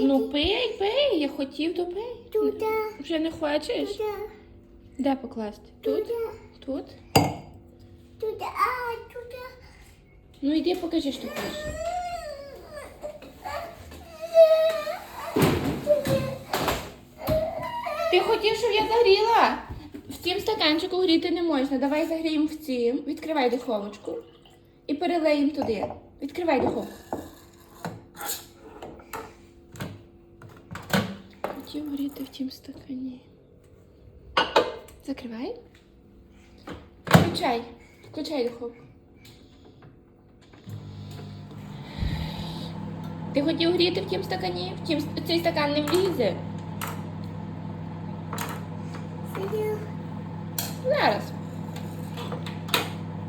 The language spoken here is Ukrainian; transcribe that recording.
Ну пий, пий, я хотів, то пий. Тут. Вже не хочеш? Тут. Де покласти? Тут? Тут? Тут. А, тут. Ну йди покажи, що хочеш. Ти хотів, щоб я загріла? В цім стаканчику гріти не можна. Давай загріємо в цім. Відкривай духовочку. І перелиємо туди. Відкривай духовку. Хотів гріти в тім стакані. Закривай. Включай. Включай духовку. Ти хотів гріти в тім стакані? В тім, цей стакан не влізе. Зараз.